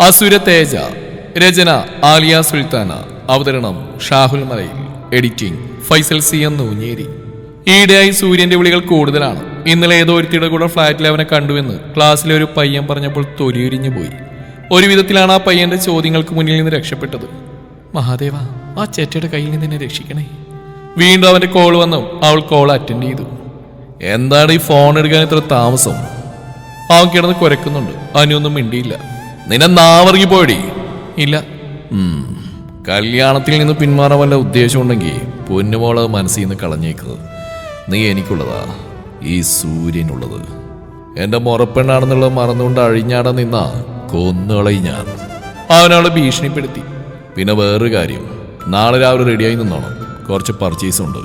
അസുര തേജ രചന ആലിയ സുൽത്താന അവതരണം Shahul Malayil editing Faisal C M Noonjeri. ഈയിടെയായി സൂര്യന്റെ വിളികൾ കൂടുതലാണ്. ഇന്നലെ ഏതോ ഒരുത്തിയുടെ കൂടെ ഫ്ലാറ്റിൽ അവനെ കണ്ടുവെന്ന് ക്ലാസ്സിലെ ഒരു പയ്യൻ പറഞ്ഞപ്പോൾ തൊലിയുരിഞ്ഞു പോയി. ഒരു വിധത്തിലാണ് ആ പയ്യന്റെ ചോദ്യങ്ങൾക്ക് മുന്നിൽ നിന്ന് രക്ഷപ്പെട്ടത്. മഹാദേവ ആ ചേട്ടയുടെ കയ്യിൽ നിന്ന് എന്നെ രക്ഷിക്കണേ. വീണ്ടും അവന്റെ കോൾ വന്നു. അവൾ കോൾ അറ്റൻഡ് ചെയ്തു. എന്താണ് ഈ ഫോൺ എടുക്കാൻ ഇത്ര താമസം? അവൻ കിടന്ന് കുരക്കുന്നുണ്ട്. അനിയൊന്നും മിണ്ടിയില്ല. നിന്നെ നാവറങ്ങി പോയടി ഇല്ല കല്യാണത്തിൽ നിന്ന് പിന്മാറാൻ വല്ല ഉദ്ദേശം ഉണ്ടെങ്കിൽ പൊന്നുമോൾ മനസ്സിൽ നിന്ന് കളഞ്ഞേക്കുന്നത് നീ എനിക്കുള്ളതാ. ഈ സൂര്യനുള്ളത്. എന്റെ മുറപ്പെണ്ണാണെന്നുള്ളത് മറന്നുകൊണ്ട് അഴിഞ്ഞാട നിന്ന കൊന്നുകളയി ഞാൻ. അവനവളെ ഭീഷണിപ്പെടുത്തി. പിന്നെ വേറൊരു കാര്യം. നാളെ രാവിലെ റെഡിയായി നിന്നോണം. കുറച്ച് പർച്ചേസ് ഉണ്ട്.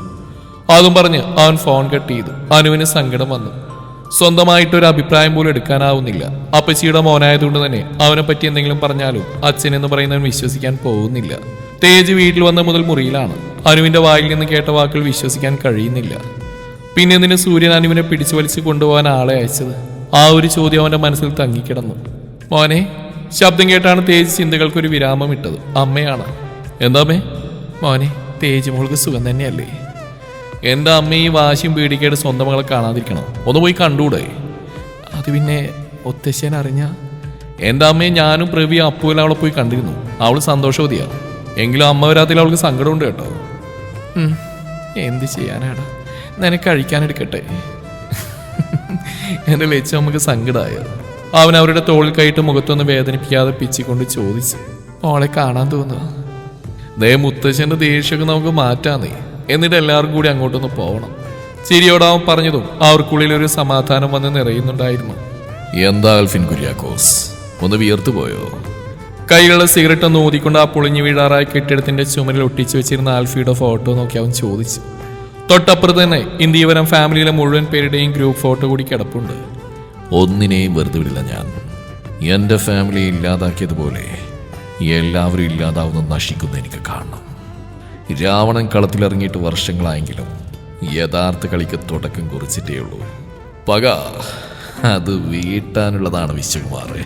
അതും പറഞ്ഞ് അവൻ ഫോൺ കട്ട് ചെയ്തു. അനുവിന് സങ്കടം വന്നു. സ്വന്തമായിട്ട് ഒരു അഭിപ്രായം പോലും എടുക്കാനാവുന്നില്ല. അപ്പച്ചിയുടെ മോനായതുകൊണ്ട് തന്നെ അവനെ പറ്റി എന്തെങ്കിലും പറഞ്ഞാലും അച്ഛൻ എന്ന് പറയുന്നവൻ വിശ്വസിക്കാൻ പോകുന്നില്ല. തേജ് വീട്ടിൽ വന്ന മുതൽ മുറിയിലാണ്. അനുവിന്റെ വായിൽ നിന്ന് കേട്ട വാക്കുകൾ വിശ്വസിക്കാൻ കഴിയുന്നില്ല. പിന്നെ നിന്ന് സൂര്യൻ അനുവിനെ പിടിച്ചു വലിച്ചു കൊണ്ടുപോകാൻ ആളെ അയച്ചത്? ആ ഒരു ചോദ്യം അവന്റെ മനസ്സിൽ തങ്ങിക്കിടന്നു. മോനെ ശബ്ദം കേട്ടാണ് തേജ് ചിന്തകൾക്കൊരു വിരാമം ഇട്ടത്. അമ്മയാണ്. എന്താമേ മോനെ തേജ് മോൾക്ക് സുഖം തന്നെയല്ലേ? എന്റെ അമ്മ ഈ വാശിയും പേടിക്കായിട്ട് സ്വന്തം മകളെ കാണാതിരിക്കണം. ഒന്ന് പോയി കണ്ടുകൂടെ? അത് പിന്നെ ഒത്തശ്ശൻ അറിഞ്ഞ? എന്റെ അമ്മയെ ഞാനും പ്രവി അപ്പുവിൽ അവളെ പോയി കണ്ടിരുന്നു. അവൾ സന്തോഷവതിയാ. എങ്കിലും അമ്മ വരാത്തിൽ അവൾക്ക് സങ്കടമുണ്ട് കേട്ടോ. എന്ത് ചെയ്യാനാടാ? നിനക്ക് കഴിക്കാനെടുക്കട്ടെ എന്റെ ലച്ച നമുക്ക് സങ്കടമായ അവൻ അവരുടെ തോളിൽ കൈയിട്ട് മുഖത്തൊന്ന് വേദനിപ്പിക്കാതെ പിച്ചിക്കൊണ്ട് ചോദിച്ചു. അവളെ കാണാൻ തോന്നുക ദേ മുത്തശ്ശന്റെ ദേഷ്യമൊക്കെ നമുക്ക് മാറ്റാന്നേ. എന്നിട്ട് എല്ലാവർക്കും കൂടി അങ്ങോട്ടൊന്ന് പോകണം ചിരിയോടാവൻ പറഞ്ഞതും അവർക്കുള്ളിൽ ഒരു സമാധാനം വന്ന് നിറയുന്നുണ്ടായിരുന്നു. എന്താ അൽഫിൻ കുര്യാക്കോസ്? ഒന്ന് വിയർത്തു പോയോ? കൈകളിലെ സിഗരറ്റ് ഒന്ന് ഊതിക്കൊണ്ട് ആ പൊളിഞ്ഞു വീഴാറായ കെട്ടിടത്തിന്റെ ചുമരിൽ ഒട്ടിച്ചു വെച്ചിരുന്ന ആൽഫിയുടെ ഫോട്ടോ നോക്കി അവൻ ചോദിച്ചു. തൊട്ടപ്പുറത്ത് തന്നെ ഇന്ത്യവരം ഫാമിലിയിലെ മുഴുവൻ പേരുടെയും ഗ്രൂപ്പ് ഫോട്ടോ കൂടി കിടപ്പുണ്ട്. ഒന്നിനെയും വെറുതെ വിടില്ല ഞാൻ. എന്റെ ഫാമിലി ഇല്ലാതാക്കിയതുപോലെ എല്ലാവരും ഇല്ലാതാവുന്ന നശിക്കുന്ന എനിക്ക് കാണണം. രാവണൻ കളത്തിലിറങ്ങിയിട്ട് വർഷങ്ങളായെങ്കിലും യഥാർത്ഥ കളിക്ക് തുടക്കം കുറിച്ചിട്ടേ ഉള്ളൂ. പക അത് വീട്ടാനുള്ളതാണ് വിശ്വകുമാർ.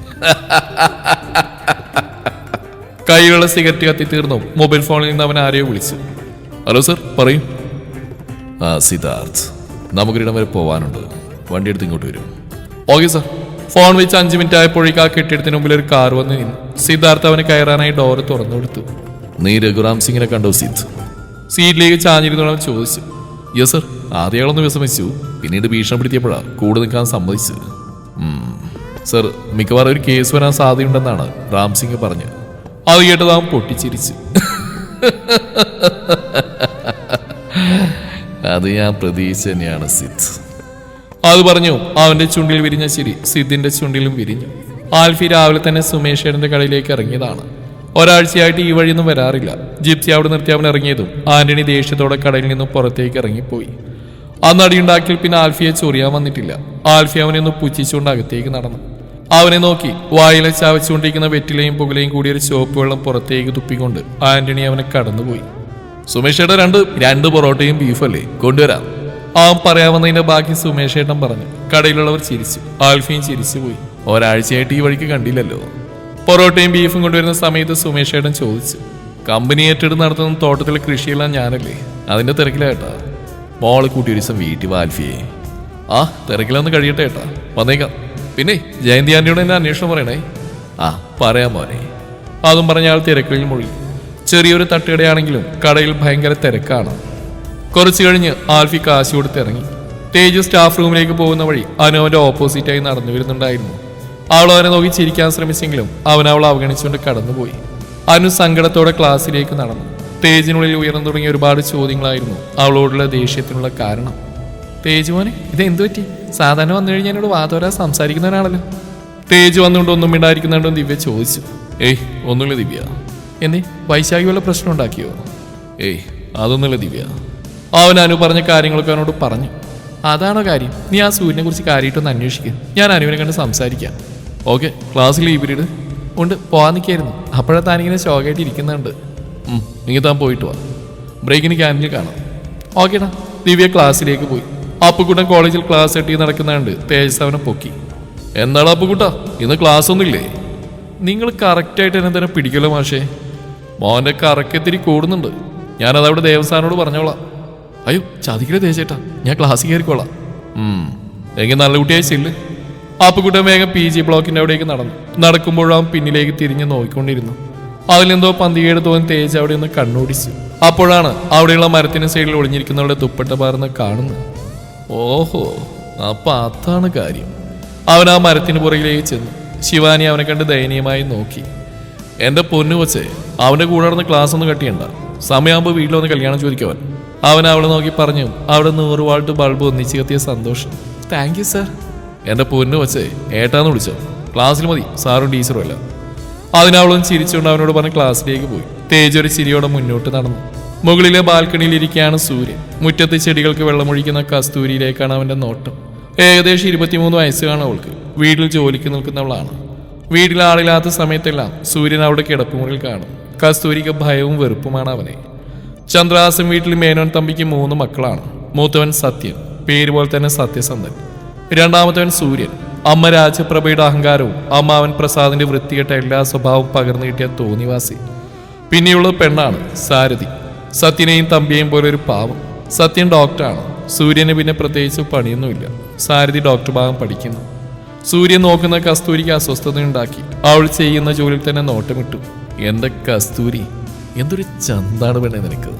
കൈയിലുള്ള സിഗരറ്റ് കത്തി തീർന്നു. മൊബൈൽ ഫോണിൽ നിന്ന് അവൻ ആരെയോ വിളിച്ചു. ഹലോ സർ പറയൂ. ആ സിദ്ധാർത്ഥ്. നമുക്കൊരിടം വരെ പോവാനുണ്ട്. വണ്ടി എടുത്ത് ഇങ്ങോട്ട് വരും. Okay sir. ഫോൺ വെച്ച് അഞ്ച് മിനിറ്റ് ആയപ്പോഴേക്കും ആ കെട്ടിടത്തിന് മുമ്പിൽ ഒരു കാർ വന്ന് നിന്നു. സിദ്ധാർത്ഥ് അവന് കയറാനായി ഡോറ് തുറന്നു കൊടുത്തു. നീ രഘുറാം സിംഗിനെ കണ്ടോ സിദ്. സീറ്റിലേക്ക് ചാഞ്ഞിരുന്നോളം ചോദിച്ചു യെസ് സർ ആദ്യകളൊന്ന് വിസമിച്ചു പിന്നീട് ഭീഷണിപ്പെടുത്തിയപ്പോഴാണ് കൂടെ നിൽക്കാൻ സമ്മതിച്ചത്. സർ മിക്കവാറും ഒരു കേസ് വരാൻ സാധ്യതയുണ്ടെന്നാണ് റാം സിംഗ് പറഞ്ഞു അത് കേട്ടത് അവൻ പൊട്ടിച്ചിരിച്ചു. അത് ഞാൻ പ്രതീക്ഷ തന്നെയാണ് സിദ്. അത് പറഞ്ഞു അവന്റെ ചുണ്ടിൽ വിരിഞ്ഞ ചിരി സിദ്ധിന്റെ ചുണ്ടിലും വിരിഞ്ഞു. ആൽഫി രാവിലെ തന്നെ സുമേഷേടന്റെ കടയിലേക്ക് ഇറങ്ങിയതാണ്. ഒരാഴ്ചയായിട്ട് ഈ വഴിയൊന്നും വരാറില്ല. ജിപ്സി അവിടെ നിർത്തി അവൻ ഇറങ്ങിയതും ആന്റണി ദേഷ്യത്തോടെ കടയിൽ നിന്നും പുറത്തേക്ക് ഇറങ്ങിപ്പോയി. അന്ന് അടിയുണ്ടാക്കിയാൽ പിന്നെ ആൽഫിയെ ചൊറിയാൻ വന്നിട്ടില്ല. ആൽഫി അവനെ ഒന്ന് പുച്ഛിച്ചുകൊണ്ട് അകത്തേക്ക് നടന്നു. അവനെ നോക്കി വായിലെ ചവച്ചുകൊണ്ടിരിക്കുന്ന വെറ്റിലയും പുകലയും കൂടി ഒരു ചുവപ്പ് വെള്ളം പുറത്തേക്ക് തുപ്പിക്കൊണ്ട് ആന്റണി അവനെ കടന്നുപോയി. സുമേഷേട്ടൻ രണ്ട് രണ്ട് പൊറോട്ടയും ബീഫല്ലേ? കൊണ്ടുവരാം. അവൻ പറയാവുന്നതിന്റെ ബാക്കി സുമേഷേട്ടൻ പറഞ്ഞു. കടയിലുള്ളവർ ചിരിച്ചു. ആൽഫിയും ചിരിച്ചു പോയി ഒരാഴ്ചയായിട്ട് ഈ വഴിക്ക് കണ്ടില്ലല്ലോ. പൊറോട്ടയും ബീഫും കൊണ്ടുവരുന്ന സമയത്ത് സുമേഷേട്ടൻ ചോദിച്ചു കമ്പനി ഏറ്റെടുത്ത് നടത്തുന്ന തോട്ടത്തിലെ കൃഷിയെല്ലാം ഞാനല്ലേ? അതിന്റെ തിരക്കിലായിട്ടാ മോളെ കൂട്ടി ഒരു ദിവസം വീട്ടിൽ വാൽഫിയെ ആ തിരക്കിലൊന്ന് കഴിയട്ടെ ഏട്ടാ. വന്നേക്കാം. പിന്നെ ജയന്തി ആന്റിയോട് എന്നെ അന്വേഷണം പറയണേ. ആ പറയാം മോനെ. അതും പറഞ്ഞ ആൾ തിരക്കിൽ മുഴി ചെറിയൊരു തട്ടുകടയാണെങ്കിലും കടയിൽ ഭയങ്കര തിരക്കാണ്. കുറച്ചു കഴിഞ്ഞ് ആൽഫി കാശ് കൊടുത്ത് ഇറങ്ങി. തേജ് സ്റ്റാഫ് റൂമിലേക്ക് പോകുന്ന വഴി അനു അവന്റെ ഓപ്പോസിറ്റായി നടന്നു വരുന്നുണ്ടായിരുന്നു അവൾ അവനെ നോക്കി ചിരിക്കാൻ ശ്രമിച്ചെങ്കിലും അവൻ അവളെ അവഗണിച്ചുകൊണ്ട് കടന്നുപോയി. അനു സങ്കടത്തോടെ ക്ലാസ്സിലേക്ക് നടന്നു. തേജിനുള്ളിൽ ഉയർന്നു തുടങ്ങിയ ഒരുപാട് ചോദ്യങ്ങളായിരുന്നു അവളോടുള്ള ദേഷ്യത്തിനുള്ള കാരണം. തേജു മോനെ ഇത് എന്തു പറ്റി? സാധാരണ വന്നു കഴിഞ്ഞാൽ എന്നോട് വാതോരാ സംസാരിക്കുന്നവനാണല്ലോ തേജ് വന്നുകൊണ്ട് ഒന്നും മിണ്ടായിരിക്കുന്നുണ്ടോ ദിവ്യ ചോദിച്ചു. ഏയ് ഒന്നുമില്ല ദിവ്യ. എന്നേ വൈശാഖി വല്ല പ്രശ്നം ഉണ്ടാക്കിയോ? ഏയ് അതൊന്നുമില്ല ദിവ്യ. അവൻ അനു പറഞ്ഞ കാര്യങ്ങളൊക്കെ അവനോട് പറഞ്ഞു. അതാണോ കാര്യം? നീ ആ സൂര്യനെ കുറിച്ച് കാര്യമായിട്ടൊന്ന് അന്വേഷിക്കുക ഞാൻ അനുവിനെ കണ്ട് സംസാരിക്കാം. ഓക്കെ ക്ലാസ്സിൽ ഈ പീരീഡ് ഉണ്ട് പോകാൻ നിൽക്കായിരുന്നു അപ്പോഴാ താനിങ്ങനെ ശോകമായിട്ട് ഇരിക്കുന്നുണ്ട്. ഉം, താൻ പോയിട്ട് വാ. ബ്രേക്കിന് ക്യാന്റീനിൽ കാണാം. ഓക്കേടാ ദിവ്യ ക്ലാസ്സിലേക്ക് പോയി. അപ്പുക്കുട്ടൻ കോളേജിൽ ക്ലാസ് എട്ടി നടക്കുന്നുണ്ട്. തേജസ് അവനെ പൊക്കി. എന്താണ് അപ്പുക്കുട്ട ഇന്ന് ക്ലാസ് ഒന്നുമില്ലേ? നിങ്ങൾ കറക്റ്റായിട്ട് എന്നെ തന്നെ പിടിക്കല്ലോ മാഷേ. മോന്റെ കറക്കത്തിരി കൂടുന്നുണ്ട്. ഞാനത് അവിടെ ദേവസ്ഥാനോട് പറഞ്ഞോളാം. അയ്യോ ചതിക്കലേ തേജേട്ടാ ഞാൻ ക്ലാസ്സിൽ കയറിക്കോളാം. എങ്കിൽ നല്ല കുട്ടിയായി ചെല്ല്. ആപ്പുകുട്ടൻ വേഗം പി ജി ബ്ലോക്കിന്റെ അവിടേക്ക് നടന്നു. നടക്കുമ്പോഴും പിന്നിലേക്ക് തിരിഞ്ഞ് നോക്കിക്കൊണ്ടിരുന്നു അതിലെന്തോ പന്തികേട് തോന്നി തേജ് അവിടെ നിന്ന് കണ്ണോടിച്ചു. അപ്പോഴാണ് അവിടെയുള്ള മരത്തിന് സൈഡിൽ ഒളിഞ്ഞിരിക്കുന്നവരുടെ തുപ്പട്ട പാർന്ന് കാണുന്നത്. ഓഹോ അപ്പൊ അതാണ് കാര്യം. അവൻ ആ മരത്തിന് പുറകിലേക്ക് ചെന്നു. ശിവാനി അവനെ കണ്ട് ദയനീയമായി നോക്കി. എന്റെ പൊന്നു വച്ച് അവന്റെ കൂടെ നടന്ന് ക്ലാസ് ഒന്നും കട്ടിയണ്ട. സമയമാകുമ്പോൾ വീട്ടിൽ വന്ന് കല്യാണം ചോദിക്കവൻ അവൻ. അവളെ നോക്കി പറഞ്ഞു അവിടെ നൂറ് വാൾട്ട് ബൾബ് ഒന്നിച്ച് കത്തിയ സന്തോഷം. Thank you sir. എന്റെ പൊന്നു വച്ചേ ഏട്ടാന്ന് വിളിച്ചോ? ക്ലാസ്സിൽ മതി സാറും ടീച്ചറും അല്ല അതിനവളും ചിരിച്ചുകൊണ്ട് അവനോട് പറഞ്ഞ് ക്ലാസ്സിലേക്ക് പോയി. തേജ് ഒരു ചിരിയോടെ മുന്നോട്ട് നടന്നു. മുകളിലെ ബാൽക്കണിയിൽ ഇരിക്കുകയാണ് സൂര്യൻ. മുറ്റത്തെ ചെടികൾക്ക് വെള്ളമൊഴിക്കുന്ന കസ്തൂരിയിലേക്കാണ് അവന്റെ നോട്ടം. ഏകദേശം ഇരുപത്തിമൂന്ന് വയസ്സ് കാണും അവൾക്ക്. വീട്ടിൽ ജോലിക്ക് നിൽക്കുന്നവളാണ്. വീട്ടിൽ ആളില്ലാത്ത സമയത്തെല്ലാം സൂര്യൻ അവിടെ കിടപ്പുമുറിയിൽ കാണും. കസ്തൂരിക്ക് ഭയവും വെറുപ്പുമാണ് അവനെ. ചന്ദ്രാസം വീട്ടിൽ മേനോൻ തമ്പിക്ക് മൂന്ന് മക്കളാണ്. മൂത്തവൻ സത്യൻ. പേര് പോലെ തന്നെ സത്യസന്ധൻ. രണ്ടാമത്തവൻ സൂര്യൻ. അമ്മ രാജപ്രഭയുടെ അഹങ്കാരവും അമ്മാവൻ പ്രസാദിന്റെ വൃത്തികെട്ട എല്ലാ സ്വഭാവവും പകർന്നു കിട്ടിയ തോന്നിവാസി. പിന്നെയുള്ള പെണ്ണാണ് സാരഥി. സത്യനെയും തമ്പിയെയും പോലെ ഒരു പാവം. സത്യൻ ഡോക്ടറാണ്. സൂര്യന് പിന്നെ പ്രത്യേകിച്ച് പണിയൊന്നുമില്ല. സാരഥി ഡോക്ടർ ഭാഗം പഠിക്കുന്നു. സൂര്യൻ നോക്കുന്ന കസ്തൂരിക്ക് അസ്വസ്ഥതയുണ്ടാക്കി അവൾ ചെയ്യുന്ന ജോലിയിൽ തന്നെ നോട്ടമിട്ടു. എന്റെ കസ്തൂരി? എന്തൊരു ചന്താണ് പെണ്ണെ നിനക്ക്.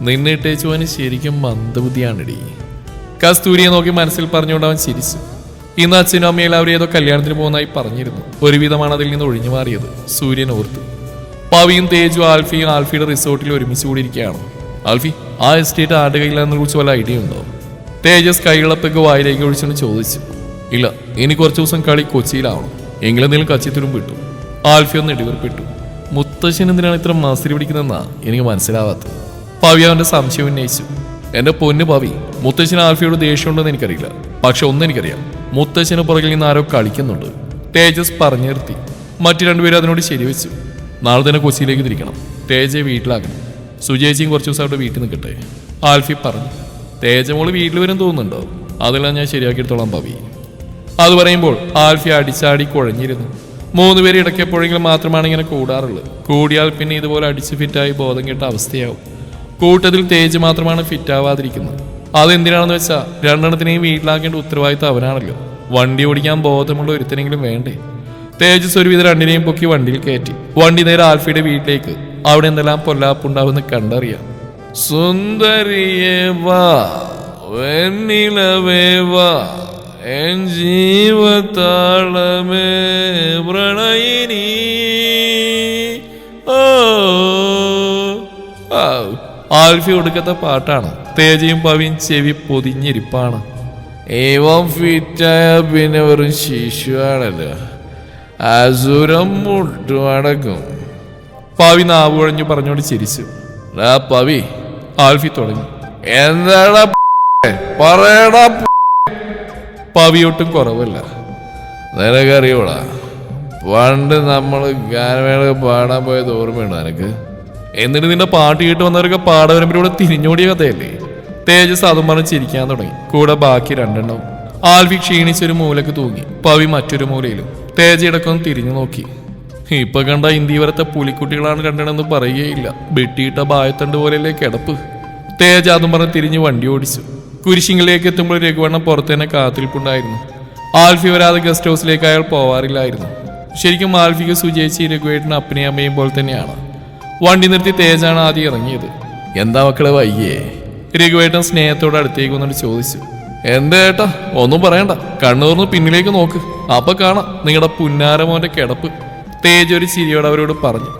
നിന്നെ ശരിക്കും മന്ദബുദ്ധിയാണിടി. കസ്തൂരിയെ നോക്കി മനസ്സിൽ പറഞ്ഞുകൊണ്ട് അവൻ ചിരിച്ചു. ഇന്ന് അച്ഛനും അമ്മയും എല്ലാവരും ഏതോ കല്യാണത്തിന് പോകുന്നതായി പറഞ്ഞിരുന്നു. ഒരുവിധമാണ് അതിൽ നിന്ന് ഒഴിഞ്ഞു മാറിയത്. സൂര്യൻ ഓർത്തു. പവിയും തേജു ആൽഫിയും ആൽഫിയുടെ റിസോർട്ടിൽ ഒരുമിച്ച് കൂടിയിരിക്കുകയാണ്. ആൽഫി ആ എസ്റ്റേറ്റ് ആരുടെ കയ്യിലാണെന്ന് കുറിച്ച് വല്ല ഐഡിയ ഉണ്ടോ? തേജസ് കൈകളപ്പൊക്കെ വായിലേക്ക് ഒഴിച്ചെന്ന് ചോദിച്ചു. ഇല്ല ഇനി കുറച്ച് ദിവസം കളി കൊച്ചിയിലാവണം. എങ്കിലെന്തെങ്കിലും കച്ചിത്തുരും വിട്ടു. ആൽഫി ഒന്ന് ഇടിവർപ്പിട്ടു മുത്തശ്ശൻ എന്തിനാണ് ഇത്ര മസിരി പിടിക്കുന്നതെന്നാ എനിക്ക് മനസ്സിലാവാത്തത്. പവി അവന്റെ സംശയം ഉന്നയിച്ചു. എന്റെ പൊന്നു ഭാവി മുത്തശ്ശന് ആൽഫിയോട് ദേഷ്യമുണ്ടെന്ന് എനിക്കറിയില്ല. പക്ഷെ ഒന്നെനിക്കറിയാം മുത്തശ്ശന് പുറകിൽ നിന്ന് ആരോ കളിക്കുന്നുണ്ട്. തേജസ് പറഞ്ഞു നിർത്തി. മറ്റു രണ്ടുപേരും അതിനോട് ശരിവെച്ചു. നാളെ തന്നെ കൊച്ചിയിലേക്ക് തിരിക്കണം. തേജയെ വീട്ടിലാക്കണം. സുജേച്ചിയും കുറച്ച് ദിവസം അവിടെ വീട്ടിൽ നിൽക്കട്ടെ. ആൽഫി പറഞ്ഞു. തേജ മോൾ വീട്ടിൽ വരും തോന്നുന്നുണ്ടോ? അതെല്ലാം ഞാൻ ശരിയാക്കിയെടുത്തോളാം ഭാവി. അത് പറയുമ്പോൾ ആൽഫി അടിച്ചാടി കുഴഞ്ഞിരുന്നു. മൂന്ന് പേര് ഇടയ്ക്കെപ്പോഴെങ്കിലും മാത്രമാണ് ഇങ്ങനെ കൂടാറുള്ളത്. കൂടിയാൽ പിന്നെ ഇതുപോലെ അടിച്ച് ഫിറ്റായി ബോധം കെട്ട അവസ്ഥയാവും. കൂട്ടത്തിൽ തേജ് മാത്രമാണ് ഫിറ്റ് ആവാതിരിക്കുന്നത്. അതെന്തിനാണെന്ന് വെച്ചാൽ രണ്ടെണ്ണത്തിനെയും വീട്ടിലാക്കേണ്ട ഉത്തരവാദിത്തം അവനാണല്ലോ. വണ്ടി ഓടിക്കാൻ ബോധമുള്ള ഒരുത്തനെങ്കിലും വേണ്ടേ? തേജസ് ഒരുവിധ രണ്ടിനെയും പൊക്കി വണ്ടിയിൽ കയറ്റി. വണ്ടി നേരെ ആൽഫിയുടെ വീട്ടിലേക്ക്. അവിടെ എന്തെല്ലാം പൊല്ലാപ്പുണ്ടാവുമെന്ന് കണ്ടറിയാം. സുന്ദരിയേ വാ വെണ്ണിലവേ വാ എൻ ജീവത്താളമേ പ്രണയിനി. ഓ. ആൽഫി ഒടുക്കത്തെ പാട്ടാണ്. തേജയും പവിയും ചെവി പൊതിഞ്ഞിരിപ്പാണ്. ഏവം ഫിറ്റായ പിന്നെ വെറും ശിശുവാണല്ലോ. അസുരം മുട്ടുമടക്കും പവി നാവുഴഞ്ഞു പറഞ്ഞോണ്ട് ചിരിച്ചു. "ഡാ പവി. ആൽഫി തുടങ്ങി. എന്താടാ പറയടാ പവി ഒട്ടും കുറവല്ല. നിനക്കറിയോടാ? പണ്ട് നമ്മൾ ഗാനമേള പാടാൻ പോയത് ഓർമ്മയുണ്ടോ നിനക്ക്? എന്നിട്ട് നിന്റെ പാട്ട് കേട്ട് വന്നവരൊക്കെ പാടവരമ്പിലൂടെ തിരിഞ്ഞോടിയ കഥയല്ലേ? തേജസ് അതും പറഞ്ഞ് ചിരിക്കാൻ തുടങ്ങി. കൂടെ ബാക്കി രണ്ടെണ്ണം. ആൽവി ക്ഷീണിച്ചൊരു മൂലക്ക് തൂങ്ങി. പവി മറ്റൊരു മൂലയിലും. തേജയടക്കം തിരിഞ്ഞു നോക്കി. ഇപ്പൊ കണ്ട ഇന്ത്യവരത്തെ പുലിക്കുട്ടികളാണ് കണ്ടതെന്ന് പറയുകയില്ല. വെട്ടിയിട്ട ബായത്തണ്ട് പോലെയല്ലേ കിടപ്പ്. തേജ അതും പറഞ്ഞ് തിരിഞ്ഞ് വണ്ടി ഓടിച്ചു. കുരിശിങ്കിലേക്ക് എത്തുമ്പോൾ രഘുവണ്ണം പുറത്ത് തന്നെ കാത്തിരിപ്പുണ്ടായിരുന്നു. ആൽഫി വരാതെ ഗസ്റ്റ് ഹൗസിലേക്ക് അയാൾ പോവാറില്ലായിരുന്നു. ശരിക്കും ആൽഫിക്ക് സുജയിച്ച് രഘുവേട്ടൻ അപ്പനെയും അമ്മയും പോലെ തന്നെയാണ്. വണ്ടി നിർത്തി തേജാണ് ആദ്യം ഇറങ്ങിയത്. എന്താ മക്കളെ വയ്യേ? രഘുവേട്ടൻ സ്നേഹത്തോടെ അടുത്തേക്ക് വന്നിട്ട് ചോദിച്ചു. എന്താ ഏട്ടാ? ഒന്നും പറയണ്ട. കണ്ണൂർന്ന് പിന്നിലേക്ക് നോക്ക്. അപ്പൊ കാണാം നിങ്ങളുടെ പുന്നാരമോന്റെ കിടപ്പ്. തേജ് ഒരു ചിരിയോട് അവരോട് പറഞ്ഞു.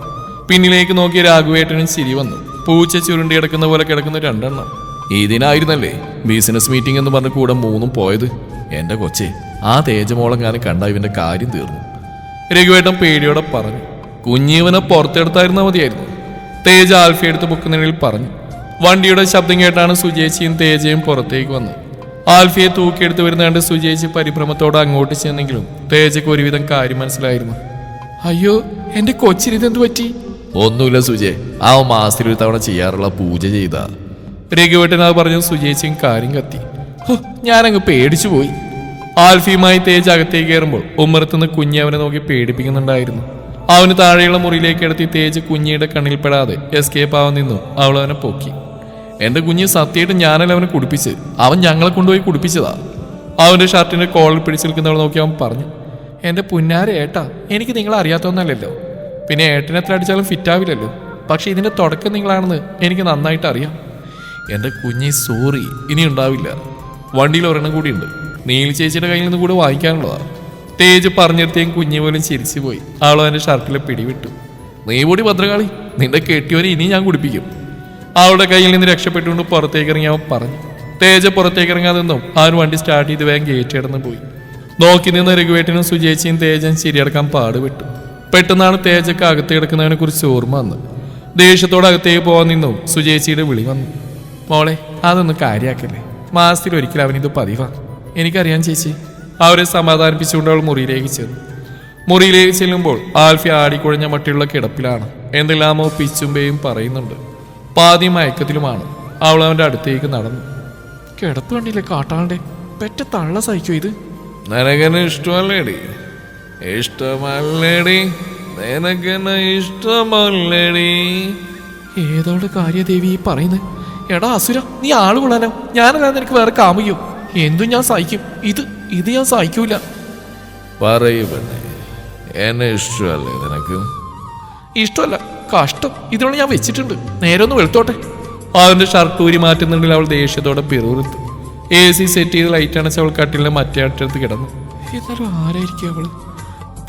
പിന്നിലേക്ക് നോക്കിയ രാഘുവേട്ടനും ചിരി വന്നു. പൂച്ച ചുരുണ്ടി കിടക്കുന്ന പോലെ കിടക്കുന്ന രണ്ടെണ്ണം. ഇതിനായിരുന്നല്ലേ ബിസിനസ് മീറ്റിംഗ് എന്ന് പറഞ്ഞ കൂടെ മൂന്നും പോയത്? എന്റെ കൊച്ചെ ആ തേജമോളെങ്ങാനും കണ്ട ഇവന്റെ കാര്യം തീർന്നു. രഘുവേട്ടൻ പേടിയോടെ പറഞ്ഞു. കുഞ്ഞീവനെ പുറത്തെടുത്തായിരുന്നാ മതിയായിരുന്നു. തേജ ആൽഫി എടുത്ത് പൊക്കുന്നതിൽ പറഞ്ഞു. വണ്ടിയുടെ ശബ്ദം കേട്ടാണ് സുജേച്ചിയും തേജയും പുറത്തേക്ക് വന്നത്. ആൽഫിയെ തൂക്കിയെടുത്ത് വരുന്ന കണ്ട് സുജേച്ചി പരിഭ്രമത്തോടെ അങ്ങോട്ട് ചെന്നെങ്കിലും തേജയ്ക്ക് ഒരുവിധം കാര്യം മനസ്സിലായിരുന്നു. അയ്യോ എന്റെ കൊച്ചിനിതെന്ത് പറ്റി? ഒന്നുമില്ല സുജയ് ആ മാസത്തിൽ ഒരു തവണ ചെയ്യാറുള്ള പൂജ ചെയ്ത. രഘുവേട്ടൻ അത് പറഞ്ഞു സുജേച്ചിയും കാര്യം കത്തി. ഞാനങ്ങ് പേടിച്ചു പോയി. ആൽഫിയുമായി തേജ് അകത്തേക്ക് കയറുമ്പോൾ ഉമ്മറത്തുനിന്ന് കുഞ്ഞി അവനെ നോക്കി പേടിപ്പിക്കുന്നുണ്ടായിരുന്നു. അവന് താഴെയുള്ള മുറിയിലേക്ക് എടുത്തി തേജ് കുഞ്ഞിയുടെ കണ്ണിൽപ്പെടാതെ എസ്കേപ്പ് ആവാൻ നിന്നു. അവൾ അവനെ പൊക്കി. എന്റെ കുഞ്ഞ് സത്യമായിട്ട് ഞാനല്ല അവനെ കുടിപ്പിച്ച് അവൻ ഞങ്ങളെ കൊണ്ടുപോയി കുടിപ്പിച്ചതാ. അവന്റെ ഷർട്ടിന്റെ കോളിൽ പിടിച്ചു നിൽക്കുന്നവൾ നോക്കി അവൻ പറഞ്ഞു എന്റെ പുന്നാര ഏട്ടാ എനിക്ക് നിങ്ങളെ അറിയാത്തൊന്നല്ലല്ലോ പിന്നെ ഏട്ടനെ എത്ര അടിച്ചാലും ഫിറ്റ് ആവില്ലല്ലോ. പക്ഷെ ഇതിന്റെ തുടക്കം നിങ്ങളാണെന്ന് എനിക്ക് നന്നായിട്ട് അറിയാം. എന്റെ കുഞ്ഞി സോറി ഇനി ഉണ്ടാവില്ല. വണ്ടിയിൽ ഒരെണ്ണം കൂടിയുണ്ട്. നീൽ ചേച്ചിയുടെ കയ്യിൽ നിന്ന് കൂടെ വാങ്ങിക്കാനുള്ളതാ. തേജ് പറഞ്ഞിടത്തേക്കും കുഞ്ഞു പോലും ചിരിച്ചു പോയി. അവൾ അവന്റെ ഷർട്ടിലെ പിടിവിട്ടു. നീ കൂടി ഭദ്രകാളി നിന്റെ കെട്ടിയവനെ ഇനി ഞാൻ കുടിപ്പിക്കും. അവളുടെ കയ്യിൽ നിന്ന് രക്ഷപ്പെട്ടുകൊണ്ട് പുറത്തേക്ക് ഇറങ്ങി അവൻ പറഞ്ഞു. തേജ പുറത്തേക്ക് ഇറങ്ങാതെ നിന്നും അവൻ വണ്ടി സ്റ്റാർട്ട് ചെയ്ത് വേഗം ഗേറ്റ് പോയി. നോക്കി നിന്ന് രഘുവേട്ടനും സുജേച്ചിയും തേജൻ ശരിയടക്കാൻ പാടുപെട്ടു. പെട്ടെന്നാണ് തേജക്ക് അകത്ത് കിടക്കുന്നതിനെ കുറിച്ച് ഓർമ്മ വന്ന് ദേഷ്യത്തോടെ അകത്തേക്ക് പോകാൻ നിന്നും സുജേച്ചിയുടെ വിളി വന്നു. മോളെ അതൊന്നും കാര്യാക്കല്ലേ? മാസത്തിൽ ഒരിക്കൽ അവനിത് പതിവാ. എനിക്കറിയാം ചേച്ചി. അവരെ സമാധാനിപ്പിച്ചുകൊണ്ട് അവൾ മുറിയിലേക്ക് ചെന്നു. മുറിയിലേക്ക് ചെല്ലുമ്പോൾ ആൽഫി ആടിക്കുഴഞ്ഞ മട്ടിയുള്ള കിടപ്പിലാണ്. എന്തെല്ലാമോ പിച്ചുമ്പയും പറയുന്നുണ്ട്. പാതി മയക്കത്തിലുമാണ്. അവൾ അവന്റെ അടുത്തേക്ക് നടന്നു. കിടപ്പ് കണ്ടില്ലേ കാട്ടാളുടെ പെറ്റ തള്ള സഹിക്കോ ഇത്? നിനക്കെന്നെ ഇഷ്ടമല്ലേടി? ഇഷ്ടമല്ലേടി? നിനക്കെന്നെ ഇഷ്ടമല്ലേടി? ഏതോട് കാര്യദേവി ഈ പറയുന്നത്? എടാ അസുര നീ ആൾ കൊള്ളാനോ? ഞാനല്ലാതെ നിനക്ക് വേറെ കാമുകയോ? എന്തും ഞാൻ സഹിക്കും. ഇത് ഇത് ഞാൻ സഹിക്കൂല. പറയൂ പെണ്ണെ എന്നെ ഇഷ്ടമല്ലേ നിനക്ക്? ഇഷ്ടമല്ല കഷ്ടം. ഇതിനോട് ഞാൻ വെച്ചിട്ടുണ്ട്. നേരെ ഒന്ന് വെളുത്തോട്ടെ. അവന്റെ ഷർട്ട് ഊരി മാറ്റുന്നുണ്ടെങ്കിൽ അവൾ ദേഷ്യത്തോടെ പിറുവിറുത്തു എ സി സെറ്റ് ചെയ്ത് ലൈറ്റ് അണച്ച് അവൾ കട്ടിലിന്റെ മറ്റേ അറ്റത്ത് കിടന്നു. എന്നാലും ആരായിരിക്കും അവൾ?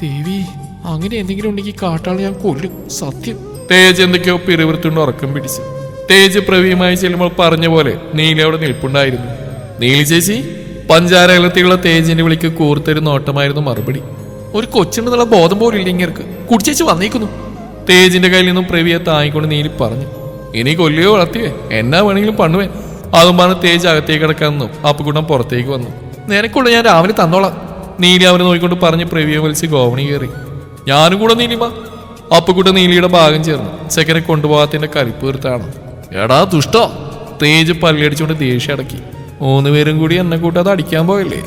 ദേവി അങ്ങനെ എന്തെങ്കിലും ഉണ്ടെങ്കിൽ കാട്ടാൾ ഞാൻ കൊല്ലും. സത്യം. തേജ് എന്തൊക്കെയോ പിറുവിറുത്തുകൊണ്ട് ഉറക്കം പിടിച്ചു. തേജ് പ്രവിയുമായി ചെല്ലുമ്പോൾ പറഞ്ഞ പോലെ നീലി അവിടെ നിൽപ്പുണ്ടായിരുന്നു. നീലി ചേച്ചി പഞ്ചാര അകലത്തിലുള്ള തേജിന്റെ വിളിക്ക് കൂർത്തൊരു നോട്ടമായിരുന്നു മറുപടി. ഒരു കൊച്ചുണ്ടെന്നുള്ള ബോധം പോലും ഇല്ല ഇങ്ങർക്ക് കുടിച്ചേച്ച് വന്നേക്കുന്നു. തേജിന്റെ കയ്യിൽ നിന്നും പ്രവിയെ താങ്ങിക്കൊണ്ട് നീലി പറഞ്ഞു ഇനി കൊല്ലിയോ വളർത്തിയേ? എന്നാ വേണമെങ്കിലും പണുവേ അതും പറഞ്ഞ് തേജ് അകത്തേക്ക് കിടക്കാമെന്നു അപ്പുകൂട്ടം പുറത്തേക്ക് വന്നു. നിനക്കുള്ള ഞാൻ രാവിലെ തന്നോളാം. നീലി അവനെ നോക്കിക്കൊണ്ട് പറഞ്ഞ് പ്രവിയെ വലിച്ച് ഗോവണി കയറി. ഞാനും കൂടെ നീലിമ അപ്പുകൂട്ടം നീലിയുടെ ഭാഗം ചേർന്നു. ചെക്കനെ കൊണ്ടുപോകാത്തിന്റെ കലിപ്പ് തീർത്താണ്. എടാ ദുഷ്ടോ. തേജ് പല്ലടിച്ചുകൊണ്ട് ദേഷ്യം അടക്കി. മൂന്ന് പേരും കൂടി എന്നെ കൂട്ടാതെ അടിക്കാൻ പോയല്ലേ?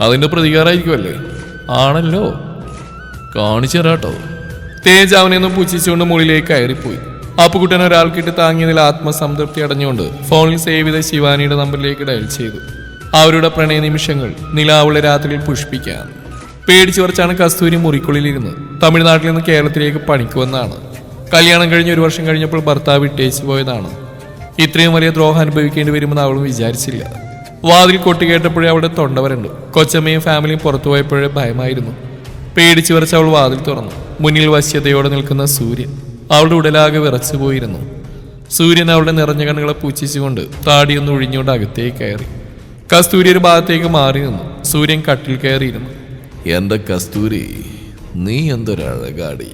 അതിന്റെ പ്രതികാരമായിരിക്കുമല്ലേ ആണല്ലോ. കാണിച്ചു തരാട്ടോ. തേജ് ഒന്ന് പുച്ഛിച്ചുകൊണ്ട് മുകളിലേക്ക് കയറിപ്പോയി. അപ്പുകുട്ടൻ ഒരാൾക്കിട്ട് താങ്ങിയതിൽ ആത്മസംതൃപ്തി അടഞ്ഞുകൊണ്ട് ഫോണിൽ സേവ് ചെയ്ത ശിവാനിയുടെ നമ്പറിലേക്ക് ഡയൽ ചെയ്തു. അവരുടെ പ്രണയ നിമിഷങ്ങൾ നിലാവുള്ള രാത്രിയിൽ പുഷ്പിക്കാൻ പേടിച്ചു കുറച്ചാണ് കസ്തൂരി മുറിക്കുള്ളിലിരുന്ന് തമിഴ്നാട്ടിൽ നിന്ന് കേരളത്തിലേക്ക് പണിക്ക് വന്നതാണ്. കല്യാണം കഴിഞ്ഞ് ഒരു വർഷം കഴിഞ്ഞപ്പോൾ ഭർത്താവ് വിട്ടേച്ചു പോയതാണ്. ഇത്രയും വലിയ ദ്രോഹം അനുഭവിക്കേണ്ടി വരുമെന്ന് അവളും വിചാരിച്ചില്ല. വാതിൽ കൊട്ടി കേട്ടപ്പോഴേ അവിടെ തൊണ്ടവരുണ്ട്. കൊച്ചമ്മയും ഫാമിലിയും പുറത്തു പോയപ്പോഴേ ഭയമായിരുന്നു. പേടിച്ചു വിറച്ച് അവൾ വാതിൽ തുറന്നു. മുന്നിൽ വശ്യതയോടെ നിൽക്കുന്ന സൂര്യൻ അവളുടെ ഉടലാകെ വിറച്ചു പോയിരുന്നു. സൂര്യൻ അവളുടെ നിറഞ്ഞ കണ്ണുകളെ പൂച്ചിച്ചുകൊണ്ട് താടിയൊന്ന് ഒഴിഞ്ഞുകൊണ്ട് അകത്തേക്ക് കയറി. കസ്തൂരി ഒരു ഭാഗത്തേക്ക് മാറി നിന്നു. സൂര്യൻ കട്ടിൽ കയറിയിരുന്നു. എന്റെ കസ്തൂരി? നീ എന്തൊരഴകാടി?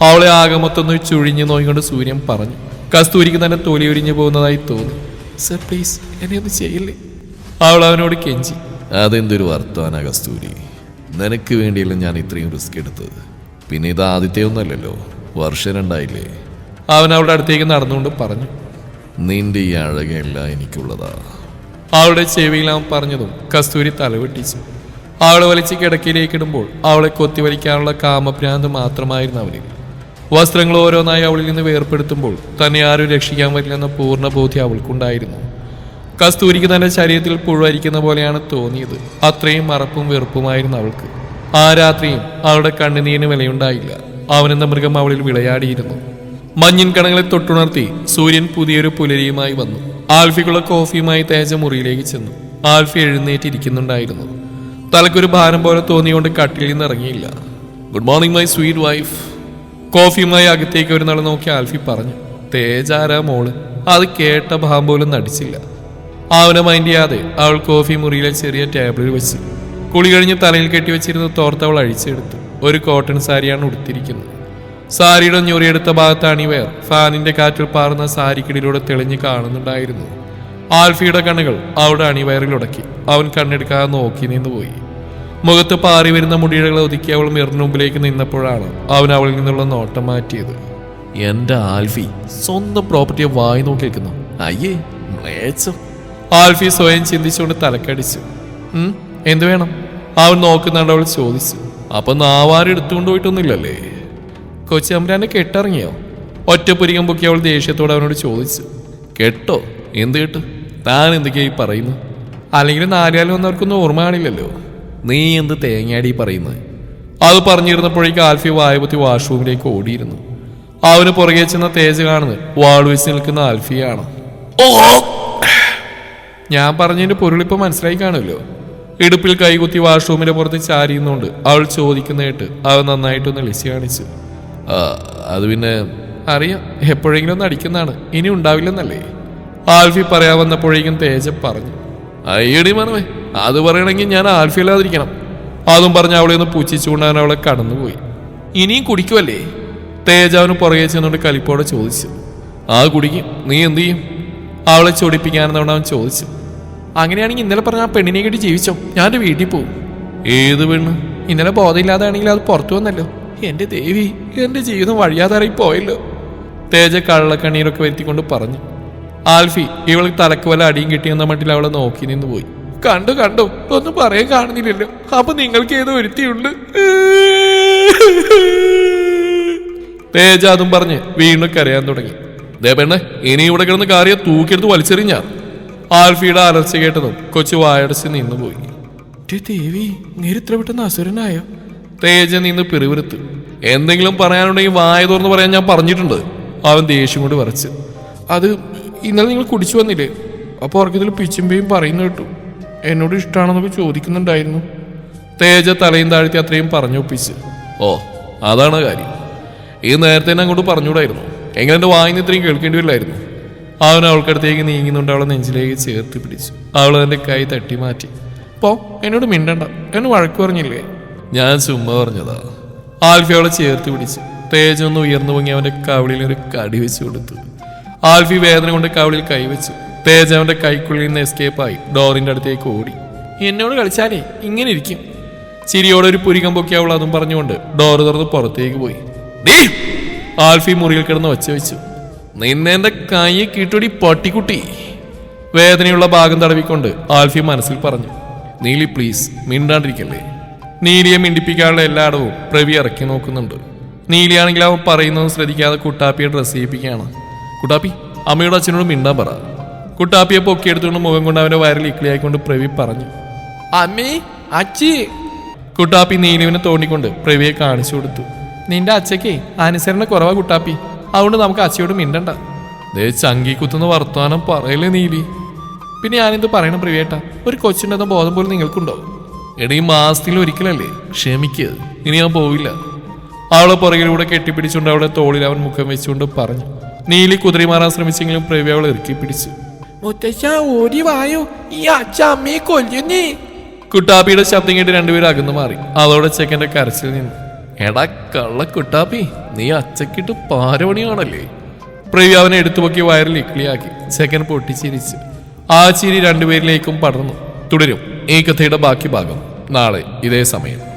അവളെ ആകെ മൊത്തൊന്ന് ചുഴിഞ്ഞു നോയിക്കൊണ്ട് സൂര്യൻ പറഞ്ഞു. കസ്തൂരിക്ക് തന്നെ തൊലി ഒരിഞ്ഞു പോകുന്നതായി തോന്നി. സർ പ്ലീസ് എന്നെ ഒന്ന് ചെയ്യില്ലേ? അവൾ അവനോട് കെഞ്ചി. അതെന്തൊരു വർത്തമാന കസ്തൂരി. നിനക്ക് വേണ്ടിയല്ല ഞാൻ ഇത്രയും റിസ്ക് എടുത്തത്. പിന്നെ ഇത് ആദ്യത്തെ ഒന്നല്ലല്ലോ. വർഷം രണ്ടായില്ലേ? അവൻ അവളുടെ അടുത്തേക്ക് നടന്നുകൊണ്ട് പറഞ്ഞു. നിന്റെ ഈ അഴകയല്ല എനിക്കുള്ളതാ. അവളുടെ ചെവിയിൽ അവൻ പറഞ്ഞതും കസ്തൂരി തലവെട്ടിച്ചു അവളെ വലിച്ച് കിടക്കയിലേക്കിടുമ്പോൾ അവളെ കൊത്തിവലിക്കാനുള്ള കാമഭ്രാന്ത് മാത്രമായിരുന്നു അവനിൽ. വസ്ത്രങ്ങൾ ഓരോന്നായി അവളിൽ നിന്ന് വേർപ്പെടുത്തുമ്പോൾ തന്നെ ആരും രക്ഷിക്കാൻ പറ്റില്ലെന്ന പൂർണ ബോധ്യം അവൾക്കുണ്ടായിരുന്നു. കസ്തൂരിക്ക് തന്റെ ശരീരത്തിൽ പുഴുവരിക്കുന്ന പോലെയാണ് തോന്നിയത്. അത്രയും മറപ്പും വെറുപ്പുമായിരുന്നു അവൾക്ക്. ആ രാത്രിയും അവളുടെ കണ്ണുനീരിന് വിലയുണ്ടായില്ല. അവനെന്ന മൃഗം അവളിൽ വിളയാടിയിരുന്നു. മഞ്ഞിൻ കണങ്ങളെ തൊട്ടുണർത്തി സൂര്യൻ പുതിയൊരു പുലരിയുമായി വന്നു. ആൽഫിക്കുള്ള കോഫിയുമായി തേജ മുറിയിലേക്ക് ചെന്നു. ആൽഫി എഴുന്നേറ്റിരിക്കുന്നുണ്ടായിരുന്നു. തലക്കൊരു ഭാരം പോലെ തോന്നിയുകൊണ്ട് കട്ടിലിൽ നിന്ന് ഇറങ്ങിയില്ല. Good morning my sweet wife. കോഫിയുമായി അകത്തേക്ക് ഒരു നാൾ നോക്കി ആൽഫി പറഞ്ഞു തേജാര മോൾ. അത് കേട്ട ഭാം പോലും നടിച്ചില്ല. അവനെ മൈൻഡ് ചെയ്യാതെ അവൾ കോഫി മുറിയിലെ ചെറിയ ടേബിളിൽ വെച്ച് കുളി കഴിഞ്ഞ് തലയിൽ കെട്ടിവെച്ചിരുന്ന തോർത്ത് അവൾ അഴിച്ചെടുത്തു. ഒരു കോട്ടൺ സാരിയാണ് ഉടുത്തിരിക്കുന്നത്. സാരിയുടെ ഞൊറിയെടുത്ത ഭാഗത്ത് അണിവയർ ഫാനിന്റെ കാറ്റിൽ പാറുന്ന സാരിക്കിടിലൂടെ തെളിഞ്ഞു കാണുന്നുണ്ടായിരുന്നു ആൽഫിയുടെ കണ്ണുകൾ അവളുടെ അണിവയറിൽ ഉടക്കി. അവൻ കണ്ണെടുക്കാതെ നോക്കി നിന്നുപോയി മുഖത്ത് പാറി വരുന്ന മുടിയിഴകൾ ഒതുക്കി അവൾ മിറിന് മുമ്പിലേക്ക് നിന്നപ്പോഴാണ് അവൻ അവളിൽ നിന്നുള്ള നോട്ടം മാറ്റിയത്. എന്റെ ആൽഫി സ്വന്തം പ്രോപ്പർട്ടിയെ വായി നോക്കി നിൽക്കുന്നു. അയ്യേ ആൽഫി സ്വയം ചിന്തിച്ചുകൊണ്ട് തലക്കടിച്ചു. എന്ത് വേണം? അവൻ നോക്കുന്നുണ്ട് അവൾ ചോദിച്ചു. അപ്പൊ നാവാരി എടുത്തുകൊണ്ട് പോയിട്ടൊന്നുമില്ലല്ലേ? കൊച്ചി അമ്രാനെ കെട്ടിറങ്ങിയോ? ഒറ്റപ്പുരികം പൊക്കി അവൾ ദേഷ്യത്തോടെ അവനോട് ചോദിച്ചു. കെട്ടോ? എന്ത് കേട്ടു? താൻ എന്തൊക്കെയായി പറയുന്നു അല്ലെങ്കിൽ നാലുകാലം വന്നവർക്കൊന്നും ഓർമ്മ കാണില്ലല്ലോ. നീ എന്ത് തേങ്ങയാടി പറയുന്നത്? അത് പറഞ്ഞിരുന്നപ്പോഴേക്ക് ആൽഫി വായുപത്തി വാഷ്റൂമിലേക്ക് ഓടിയിരുന്നു. അവന് പുറകെ ചെന്ന തേജ് കാണുന്നത് വാൾ വെച്ച് നിൽക്കുന്ന ആൽഫിയാണ്. ഞാൻ പറഞ്ഞതിന്റെ പൊരുളിപ്പ് മനസ്സിലായി കാണുമല്ലോ. ഇടുപ്പിൽ കൈകുത്തി വാഷ്റൂമിന്റെ പുറത്ത് ചാരിയുന്നുണ്ട് അവൾ ചോദിക്കുന്നതായിട്ട് അവൻ നന്നായിട്ടൊന്ന് ലിസി കാണിച്ചു. അത് പിന്നെ അറിയാം എപ്പോഴെങ്കിലും ഒന്ന് അടിക്കുന്നതാണ് ഇനി ഉണ്ടാവില്ലെന്നല്ലേ? ആൽഫി പറയാൻ വന്നപ്പോഴേക്കും തേജ പറഞ്ഞു. അയ്യടി മനമേ അത് പറയണമെങ്കിൽ ഞാൻ ആൽഫിയില്ലാതിരിക്കണം അതും പറഞ്ഞ് അവളെ ഒന്ന് പുച്ഛിച്ചുകൊണ്ട് അവൻ അവളെ കടന്നുപോയി. ഇനിയും കുടിക്കുമല്ലേ തേജ അവന് പുറകെ ചെന്നുകൊണ്ട് കലിപ്പോടെ ചോദിച്ചു. ആ കുടിക്കും. നീ എന്ത് ചെയ്യും? അവളെ ചൊടിപ്പിക്കാനെന്നവണ് അവൻ ചോദിച്ചു. അങ്ങനെയാണെങ്കിൽ ഇന്നലെ പറഞ്ഞ ആ പെണ്ണിനെ കിട്ടി ജീവിച്ചോ? ഞാൻ എന്റെ വീട്ടിൽ പോകും ഏത് പെണ്ണ്? ഇന്നലെ ബോധമില്ലാതാണെങ്കിൽ അത് പുറത്തു വന്നല്ലോ. എന്റെ ദേവി എന്റെ ജീവിതം വഴിയാതാറായി പോയല്ലോ. തേജ കള്ളക്കണ്ണീരൊക്കെ വരുത്തിക്കൊണ്ട് പറഞ്ഞു. ആൽഫി ഇവൾ തലക്ക് വല്ല അടിയും കിട്ടിയെന്ന മട്ടിൽ അവളെ നോക്കി നിന്ന് പോയി. കണ്ടു കണ്ടു. ഒന്നും പറയാൻ കാണുന്നില്ലല്ലോ. അപ്പൊ നിങ്ങൾക്ക് ഏതോ ഒരുത്തിയുണ്ട്. തേജ അതും പറഞ്ഞ് വീണ്ടും കരയാൻ തുടങ്ങി. ദേ പെണ്ണെ ഇനി ഇവിടെ കിടന്ന് കാറിയ തൂക്കിയെടുത്ത് വലിച്ചെറിഞ്ഞ. ആൽഫിയുടെ അലർച്ച കേട്ടതും കൊച്ചു വായടച്ച് നിന്നു പോയി. ദേവി നേരിത്ര ഇത്ര പെട്ടെന്ന് അസുരനായോ? തേജ നിന്ന് പിറുവിറുത്ത്. എന്തെങ്കിലും പറയാനുണ്ടെങ്കിൽ വായ തുറന്ന് പറയാൻ ഞാൻ പറഞ്ഞിട്ടുണ്ട്. അവൻ ദേഷ്യം കൊണ്ട് വരച്ച്. അത് ഇന്നലെ നിങ്ങൾ കുടിച്ചു വന്നില്ലേ? അപ്പോൾ ഉറക്കത്തിൽ പിച്ചുമ്പയും പറയുന്നു കേട്ടു. എന്നോട് ഇഷ്ടമാണെന്നൊക്കെ ചോദിക്കുന്നുണ്ടായിരുന്നു. തേജ തലയും താഴ്ത്തി അത്രയും പറഞ്ഞൊപ്പിച്ച്. ഓ അതാണ് കാര്യം. ഈ നേരത്തെ തന്നെ അങ്ങോട്ട് പറഞ്ഞുകൂടായിരുന്നു. എങ്ങനെ എന്റെ വായിന്ന് ഇത്രയും കേൾക്കേണ്ടി വരില്ലായിരുന്നു. അവൻ അവൾക്കടുത്തേക്ക് നീങ്ങുന്നുണ്ട് അവളെ നെഞ്ചിലേക്ക് ചേർത്ത് പിടിച്ചു. അവൾ എന്റെ കൈ തട്ടി മാറ്റി. പോ എന്നോട് മിണ്ടണ്ട. എന്നെ വഴക്ക് പറഞ്ഞില്ലേ? ഞാൻ ചുമ്മാ പറഞ്ഞതാ. ആൽഫി അവളെ ചേർത്ത് പിടിച്ചു. തേജ ഒന്ന് ഉയർന്നു പൊങ്ങി അവന്റെ കവിളിൽ ഒരു കടി വെച്ച് കൊടുത്തു. ആൽഫി വേദന കൊണ്ട് കവിളിൽ കൈവച്ചു. തേജ അവന്റെ കൈക്കുള്ളിൽ നിന്ന് എസ്കേപ്പായി ഡോറിന്റെ അടുത്തേക്ക് ഓടി. എന്നോട് കളിച്ചാലേ? ഇങ്ങനെ ഇരിക്കും. ചിരിയോടെ ഒരു പുരികം പൊക്കി അവൾ അതും പറഞ്ഞുകൊണ്ട് ഡോർ തുറന്ന് പുറത്തേക്ക് പോയി. "ഡീ!" ആൽഫി മുറിയിൽ കിടന്ന് ഒച്ച വെച്ചു നിന്നെന്റെ കൈ കിട്ടൊടി പട്ടിക്കുട്ടി. വേദനയുള്ള ഭാഗം തടവിക്കൊണ്ട് ആൽഫി മനസ്സിൽ പറഞ്ഞു. നീലി പ്ലീസ് മിണ്ടാണ്ടിരിക്കല്ലേ? നീലിയെ മിണ്ടിപ്പിക്കാനുള്ള എല്ലായിടവും പ്രവി ഇറക്കി നോക്കുന്നുണ്ട്. നീലിയാണെങ്കിൽ അവൻ പറയുന്നത് ശ്രദ്ധിക്കാതെ കുട്ടാപ്പിയെ ഡ്രസ് ചെയ്യിപ്പിക്കുകയാണ്. കുട്ടാപ്പി അമ്മയുടെ അച്ഛനോട് മിണ്ടാൻ പറ. കുട്ടാപ്പിയെ പൊക്കിയെടുത്തുകൊണ്ട് മുഖം കൊണ്ട് അവന്റെ വയറിൽ ഇക്ലിയായിക്കൊണ്ട് പ്രവി പറഞ്ഞു. അമ്മി അച്ചി. കുട്ടാപ്പി നീലുവിനെ തോണ്ടിക്കൊണ്ട് പ്രവിയെ കാണിച്ചു കൊടുത്തു. നിന്റെ അച്ഛക്കേ അനുസരണ കുറവാ കുട്ടാപ്പി. അതുകൊണ്ട് നമുക്ക് അച്ഛയോട് മിണ്ടണ്ട. ദേ ചങ്കി കുത്തുന്ന വർത്തമാനം പറയല്ലേ നീലി. പിന്നെ ഞാനെന്ത് പറയണം പ്രിയേട്ട ഒരു കൊച്ചുണ്ടെന്ന ബോധം പോലും നിങ്ങൾക്കുണ്ടോ? എടീ മാസത്തിൽ ഒരിക്കലല്ലേ? ക്ഷമിക്ക്. ഇനി ഞാൻ പോവില്ല. അവളെ പുറകിലൂടെ കെട്ടിപ്പിടിച്ചുകൊണ്ട് അവളെ തോളിൽ അവൻ മുഖം വെച്ചുകൊണ്ട് പറഞ്ഞു. നീലി കുതിരി മാറാൻ ശ്രമിച്ചെങ്കിലും പ്രവി അവളെ ഇറുക്കി പിടിച്ചു. വായോ. ഈ കുട്ടാപ്പിയുടെ ശബ്ദം കേട്ട് രണ്ടുപേരും അകന്നു മാറി അതോടെ ചെക്കന്റെ കരച്ചിൽ നിന്നു. എടാ കള്ള കുട്ടാപ്പി നീ അച്ചക്കിട്ട് പാരവണിയാണല്ലേ? പ്രവി അവനെ എടുത്തുപൊക്കി വയറിൽ ഇക്ലിയാക്കി ചെക്കൻ പൊട്ടിച്ചിരിച്ചു. ആ ചിരി രണ്ടുപേരിലേക്കും പടർന്നു. തുടരും. ഈ കഥയുടെ ബാക്കി ഭാഗം. നാളെ ഇതേ സമയം.